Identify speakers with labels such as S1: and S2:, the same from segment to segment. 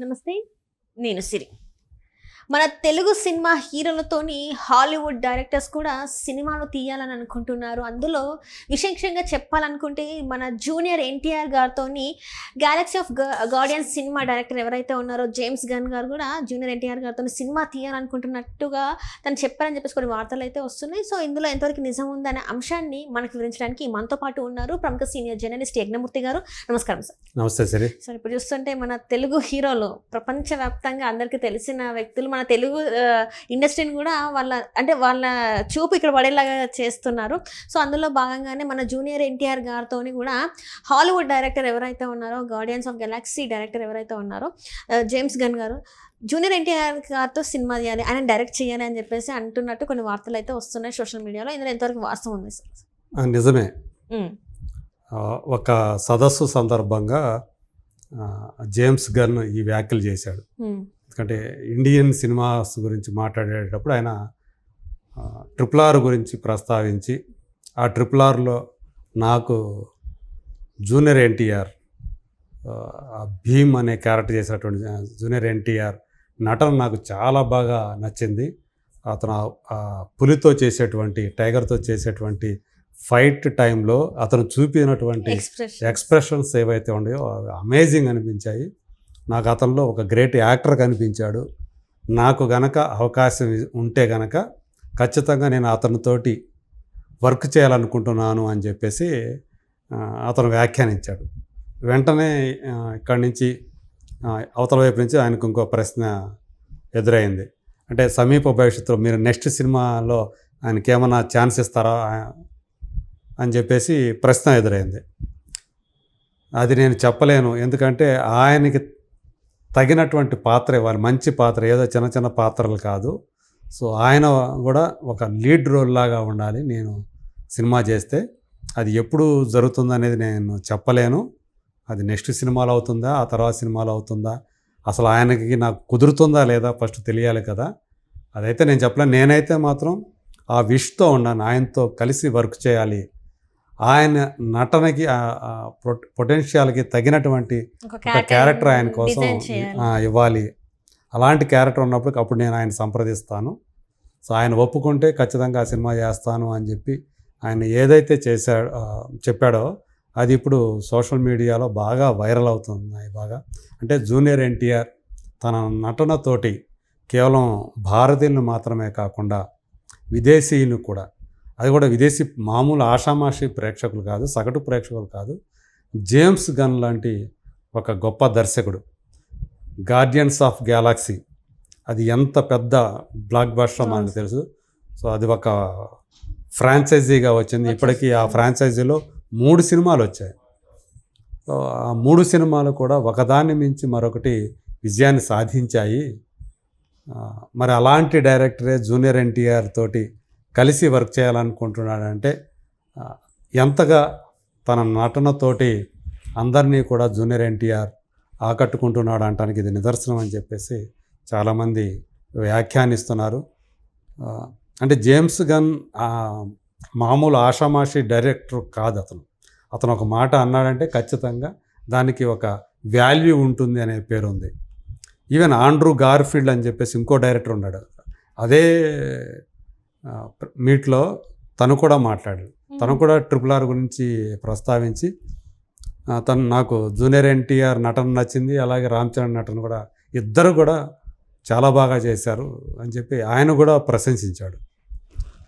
S1: నమస్తే. నేను సిరి. మన తెలుగు సినిమా హీరోలతోని హాలీవుడ్ డైరెక్టర్స్ కూడా సినిమాలు తీయాలని అనుకుంటున్నారు. అందులో విశేషంగా చెప్పాలనుకుంటే మన జూనియర్ ఎన్టీఆర్ గారితో galaxy of guardians cinema director ఎవరైతే ఉన్నారో జేమ్స్ గన్ గారు కూడా జూనియర్ ఎన్టీఆర్ గారితో సినిమా తీయాలనుకుంటున్నట్టుగా తను చెప్పారని చెప్పేసి కొన్ని వార్తలు అయితే వస్తున్నాయి. సో ఇందులో ఎంతవరకు నిజం ఉందనే అంశాన్ని మనకు వివరించడానికి మనతో పాటు ఉన్నారు ప్రముఖ సీనియర్ జర్నలిస్ట్ యజ్ఞమూర్తి గారు. నమస్కారం సార్.
S2: నమస్తే సరే.
S1: సో ఇప్పుడు చూస్తుంటే మన తెలుగు హీరోలు ప్రపంచవ్యాప్తంగా అందరికీ తెలిసిన వ్యక్తులు మన తెలుగు ఆ, ఇండస్ట్రీని కూడా వాళ్ళ అంటే వాళ్ళ చూపు ఇక్కడ పడేలాగా చేస్తున్నారు. సో అందులో భాగంగానే మన జూనియర్ ఎన్టీఆర్ గారితో కూడా హాలీవుడ్ డైరెక్టర్ ఎవరైతే ఉన్నారో గార్డియన్స్ ఆఫ్ గెలాక్సీ డైరెక్టర్ ఎవరైతే ఉన్నారో జేమ్స్ గన్ గారు జూనియర్ ఎన్టీఆర్ గారితో సినిమా తీయాలి ఆయన డైరెక్ట్ చేయాలి అని చెప్పేసి అంటున్నట్టు కొన్ని వార్తలు అయితే వస్తున్నాయి సోషల్ మీడియాలో. ఇందులో ఎంతవరకు వాస్తవం ఉంది సార్.
S2: నిజమే. ఒక సదస్సు సందర్భంగా జేమ్స్ గన్ ఈ వ్యాఖ్యలు చేశాడు. ఎందుకంటే ఇండియన్ సినిమాస్ గురించి మాట్లాడేటప్పుడు ఆయన ట్రిపుల్ ఆర్ గురించి ప్రస్తావించి ఆ ట్రిపుల్ ఆర్లో నాకు జూనియర్ ఎన్టీఆర్ భీమ్ అనే క్యారెక్టర్ చేసినటువంటి జూనియర్ ఎన్టీఆర్ నటన నాకు చాలా బాగా నచ్చింది. అతను పులితో చేసేటువంటి టైగర్తో చేసేటువంటి ఫైట్ టైంలో అతను చూపినటువంటి
S1: ఎక్స్ప్రెషన్
S2: ఎక్స్ప్రెషన్స్ ఏవైతే ఉన్నాయో అవి అమేజింగ్ అనిపించాయి. నాకు అతనిలో ఒక గ్రేట్ యాక్టర్ కనిపించాడు. నాకు గనక అవకాశం ఉంటే గనక ఖచ్చితంగా నేను అతనితోటి వర్క్ చేయాలనుకుంటున్నాను అని చెప్పేసి అతను వ్యాఖ్యానించాడు. వెంటనే ఇక్కడి నుంచి అవతల వైపు నుంచి ఆయనకు ఇంకో ప్రశ్న ఎదురైంది. అంటే సమీప భవిష్యత్తులో మీరు నెక్స్ట్ సినిమాలో ఆయనకి ఏమైనా ఛాన్స్ ఇస్తారా అని చెప్పేసి ప్రశ్న ఎదురైంది. అది నేను చెప్పలేను. ఎందుకంటే ఆయనకి తగినటువంటి పాత్ర ఇవ్వాలి. మంచి పాత్ర ఏదో చిన్న చిన్న పాత్రలు కాదు. సో ఆయన కూడా ఒక లీడ్ రోల్ లాగా ఉండాలి నేను సినిమా చేస్తే. అది ఎప్పుడు జరుగుతుంది అనేది నేను చెప్పలేను. అది నెక్స్ట్ సినిమాలో అవుతుందా ఆ తర్వాత సినిమాలో అవుతుందా అసలు ఆయనకి నాకు కుదురుతుందా లేదా ఫస్ట్ తెలియాలి కదా. అదైతే నేను చెప్పలేను. నేనైతే మాత్రం ఆ విష్తో ఉన్నాను. ఆయనతో కలిసి వర్క్ చేయాలి. ఆయన నటనకి పొటెన్షియల్కి తగినటువంటి ఒక క్యారెక్టర్ ఆయన కోసం ఇవ్వాలి. అలాంటి క్యారెక్టర్ ఉన్నప్పుడు అప్పుడు నేను ఆయన సంప్రదిస్తాను. సో ఆయన ఒప్పుకుంటే ఖచ్చితంగా ఆ సినిమా చేస్తాను అని చెప్పి ఆయన ఏదైతే చేశాడో చెప్పాడో అది ఇప్పుడు సోషల్ మీడియాలో బాగా వైరల్ అవుతున్నాయి బాగా. అంటే జూనియర్ ఎన్టీఆర్ తన నటనతోటి కేవలం భారతీయులను మాత్రమే కాకుండా విదేశీయులు కూడా అది కూడా విదేశీ మామూలు ఆషామాషి ప్రేక్షకులు కాదు సగటు ప్రేక్షకులు కాదు. జేమ్స్ గన్ లాంటి ఒక గొప్ప దర్శకుడు. Guardians of galaxy. అది ఎంత పెద్ద బ్లాక్ బస్టర్ మనకు తెలుసు. సో అది ఒక ఫ్రాంచైజీగా వచ్చింది. ఇప్పటికీ ఆ ఫ్రాంచైజీలో మూడు సినిమాలు వచ్చాయి. సో ఆ మూడు సినిమాలు కూడా ఒకదాన్ని మించి మరొకటి విజయాన్ని సాధించాయి. మరి అలాంటి డైరెక్టరే జూనియర్ ఎన్టీఆర్ తోటి కలిసి వర్క్ చేయాలనుకుంటున్నాడంటే ఎంతగా తన నటనతోటి అందరినీ కూడా జూనియర్ ఎన్టీఆర్ ఆకట్టుకుంటున్నాడు అనటానికి ఇది నిదర్శనం అని చెప్పేసి చాలామంది వ్యాఖ్యానిస్తున్నారు. అంటే జేమ్స్ గన్ మామూలు ఆషామాషి డైరెక్టర్ కాదు అతను. అతను ఒక మాట అన్నాడంటే ఖచ్చితంగా దానికి ఒక వాల్యూ ఉంటుంది అనే పేరు ఉంది ఈవెన్ ఆండ్రూ గార్ఫీల్డ్ అని చెప్పేసి ఇంకో డైరెక్టర్ ఉన్నాడు. అదే మీట్లో తను కూడా మాట్లాడాడు. తను కూడా ట్రిపుల్ ఆర్ గురించి ప్రస్తావించి తను నాకు జూనియర్ ఎన్టీఆర్ నటన నచ్చింది అలాగే రామ్ చరణ్ నటన కూడా ఇద్దరు కూడా చాలా బాగా చేశారు అని చెప్పి ఆయన కూడా ప్రశంసించాడు.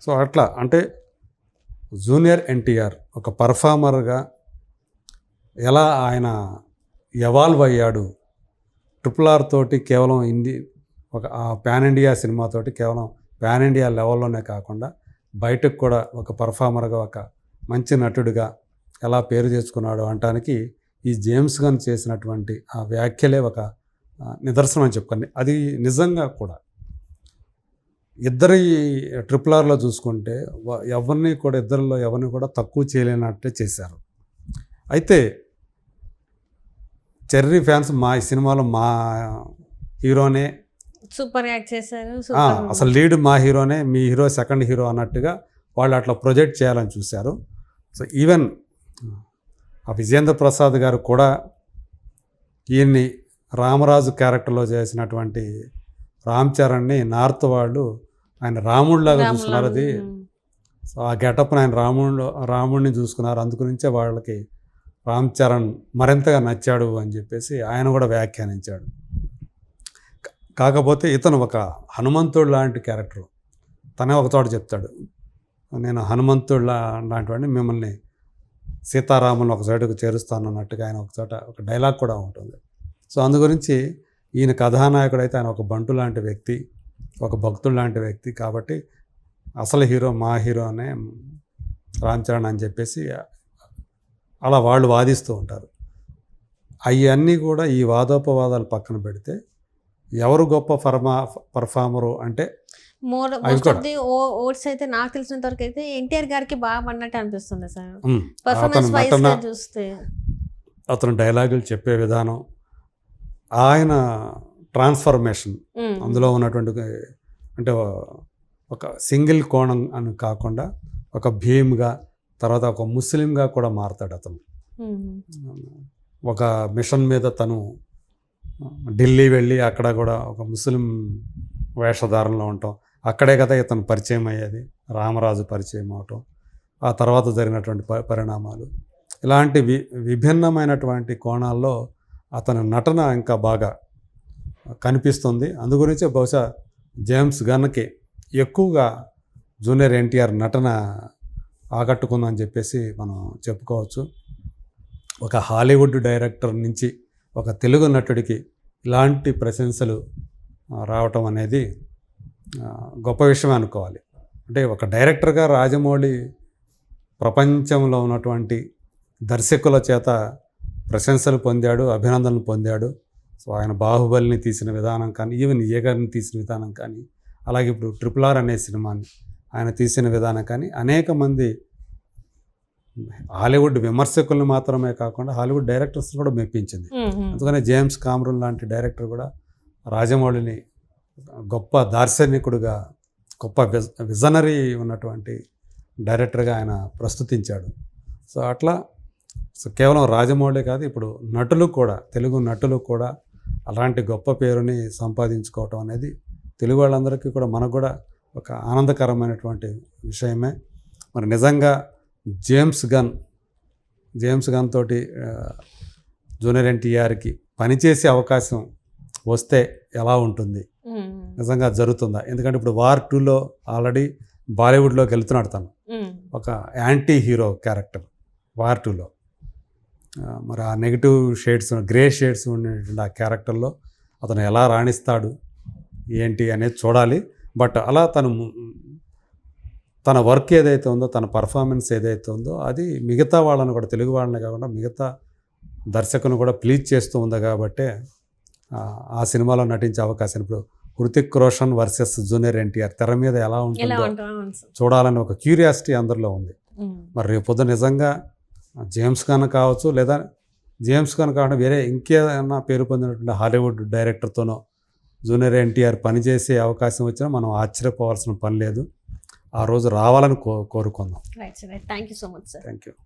S2: సో అట్లా అంటే జూనియర్ ఎన్టీఆర్ ఒక పర్ఫార్మర్గా ఎలా ఆయన ఎవాల్వ్ అయ్యాడు ట్రిపుల్ ఆర్ తోటి కేవలం హిందీ ఒక ఆ పాన్ ఇండియా సినిమాతోటి కేవలం పాన్ ఇండియా లెవెల్లోనే కాకుండా బయటకు కూడా ఒక పర్ఫార్మర్గా ఒక మంచి నటుడిగా ఎలా పేరు తెచ్చుకున్నాడు అనటానికి ఈ జేమ్స్ గన్ చేసినటువంటి ఆ వ్యాఖ్యలే ఒక నిదర్శనం అని చెప్పుకోండి. అది నిజంగా కూడా ఇద్దరి ట్రిపుల్ ఆర్లో చూసుకుంటే ఎవరిని కూడా ఇద్దరిలో ఎవరిని కూడా తక్కువ చేయలేనట్టే చేశారు. అయితే చెర్రీ ఫ్యాన్స్ మా ఈ సినిమాలో మా హీరోనే
S1: సూపర్ యాక్ట్ చేశారు
S2: అసలు లీడ్ మా హీరోనే మీ హీరో సెకండ్ హీరో అన్నట్టుగా వాళ్ళు అట్లా ప్రొజెక్ట్ చేయాలని చూశారు. సో ఈవెన్ ఆ విజేంద్ర ప్రసాద్ గారు కూడా ఈయన్ని రామరాజు క్యారెక్టర్లో చేసినటువంటి రామ్ చరణ్ని నార్త్ వాళ్ళు ఆయన రాముడిలాగా చూస్తున్నారు. అది సో ఆ గెటప్ని ఆయన రాముడు రాముడిని చూసుకున్నారు. అందుగురించే వాళ్ళకి రామ్ చరణ్ మరింతగా నచ్చాడు అని చెప్పేసి ఆయన కూడా వ్యాఖ్యానించాడు. కాకపోతే ఇతను ఒక హనుమంతుడు లాంటి క్యారెక్టర్. తనే ఒక చోట చెప్తాడు నేను హనుమంతుడు లాంటివాడిని మిమ్మల్ని సీతారాములు ఒక సైడుకు చేరుస్తాను అన్నట్టుగా ఆయన ఒక చోట ఒక డైలాగ్ కూడా ఉంటుంది. సో అందు గురించి ఈయన కథానాయకుడు అయితే ఆయన ఒక బంటు లాంటి వ్యక్తి ఒక భక్తుడు లాంటి వ్యక్తి కాబట్టి అసలు హీరో మా హీరో అనే రామ్ చరణ్ అని చెప్పేసి అలా వాళ్ళు వాదిస్తూ ఉంటారు. అవన్నీ కూడా ఈ వాదోపవాదాలు పక్కన పెడితే ఎవరు గొప్ప ఫర్మా పర్ఫార్మరు అంటే
S1: మోర్
S2: అవి
S1: మోస్ట్
S2: కూడా.
S1: ఆఫ్ ది ఓట్స్ అయితే నాకు తెలిసినంత వరకు అయితే ఎన్టీఆర్ గారికి బాగా పడినట్టు అనిపిస్తుంది సార్. పర్ఫార్మెన్స్ చూస్తే.
S2: అతను డైలాగులు చెప్పే విధానం ఆయన ట్రాన్స్ఫర్మేషన్ అందులో ఉన్నటువంటి అంటే ఒక సింగిల్ కోణం అని కాకుండా ఒక భీమ్గా తర్వాత ఒక ముస్లింగా కూడా మారతాడు అతను. ఒక మిషన్ మీద తను ఢిల్లీ వెళ్ళి అక్కడ కూడా ఒక ముస్లిం వేషధారణలో ఉండటం అక్కడే కదా ఇతను పరిచయం అయ్యేది. రామరాజు పరిచయం అవటం ఆ తర్వాత జరిగినటువంటి ప పరిణామాలు. ఇలాంటి వి విభిన్నమైనటువంటి కోణాల్లో అతని నటన ఇంకా బాగా కనిపిస్తుంది. అందుగురించే బహుశా జేమ్స్ గన్కి ఎక్కువగా జూనియర్ ఎన్టీఆర్ నటన ఆకట్టుకుందని చెప్పేసి మనం చెప్పుకోవచ్చు. ఒక హాలీవుడ్ డైరెక్టర్ నుంచి ఒక తెలుగు నటుడికి ఇలాంటి ప్రశంసలు రావటం అనేది గొప్ప విషయం అనుకోవాలి. అంటే ఒక డైరెక్టర్గా రాజమౌళి ప్రపంచంలో ఉన్నటువంటి దర్శకుల చేత ప్రశంసలు పొందాడు అభినందనలు పొందాడు. సో ఆయన బాహుబలిని తీసిన విధానం కానీ ఈవెన్ ఏగర్ని తీసిన విధానం కానీ అలాగే ఇప్పుడు ట్రిపుల్ ఆర్ అనే సినిమాని ఆయన తీసిన విధానం కానీ అనేక మంది హాలీవుడ్ విమర్శకులను మాత్రమే కాకుండా హాలీవుడ్ డైరెక్టర్స్ కూడా మెప్పించింది. అందుకనే జేమ్స్ కామ్రూన్ లాంటి డైరెక్టర్ కూడా రాజమౌళిని గొప్ప దార్శనికుడుగా గొప్ప విజ విజనరీ ఉన్నటువంటి డైరెక్టర్గా ఆయన ప్రస్తుతించాడు. సో అట్లా సో కేవలం రాజమౌళి కాదు ఇప్పుడు నటులు కూడా తెలుగు నటులు కూడా అలాంటి గొప్ప పేరుని సంపాదించుకోవటం అనేది తెలుగు వాళ్ళందరికీ కూడా మనకు కూడా ఒక ఆనందకరమైనటువంటి విషయమే. మరి నిజంగా జేమ్స్ గన్ జేమ్స్ గన్ తోటి జూనియర్ ఎన్టీఆర్కి పనిచేసే అవకాశం వస్తే ఎలా ఉంటుంది? నిజంగా జరుగుతుందా? ఎందుకంటే ఇప్పుడు వార్ టూలో ఆల్రెడీ బాలీవుడ్లోకి వెళ్తున్నాడు తను. ఒక యాంటీ హీరో క్యారెక్టర్ వార్ టూలో. మరి ఆ నెగిటివ్ షేడ్స్ గ్రే షేడ్స్ ఉండేటువంటి ఆ క్యారెక్టర్లో అతను ఎలా రాణిస్తాడు ఏంటి అనేది చూడాలి. బట్ అలా తను తన వర్క్ ఏదైతే ఉందో తన పర్ఫార్మెన్స్ ఏదైతే ఉందో అది మిగతా వాళ్ళని కూడా తెలుగు వాళ్ళని కాకుండా మిగతా దర్శకుని కూడా ప్లీజ్ చేస్తూ ఉంది కాబట్టే ఆ, సినిమాలో నటించే అవకాశం ఇప్పుడు Hrithik Roshan versus junior NTR తెర మీద ఎలా ఉంటుందో
S1: ఉంటాం
S2: చూడాలని ఒక క్యూరియాసిటీ అందరిలో ఉంది. మరి రేపు నిజంగా జేమ్స్ ఖాన్ కావచ్చు లేదా జేమ్స్ ఖాన్ కాకుండా వేరే ఇంకేదైనా పేరు పొందినటువంటి హాలీవుడ్ డైరెక్టర్తోనో జూనియర్ ఎన్టీఆర్ పనిచేసే అవకాశం వచ్చినా మనం ఆశ్చర్యపోవాల్సిన పని లేదు. ఆ రోజు రావాలని కో కోరుకుందాం.
S1: Right sir thank you so much sir
S2: thank you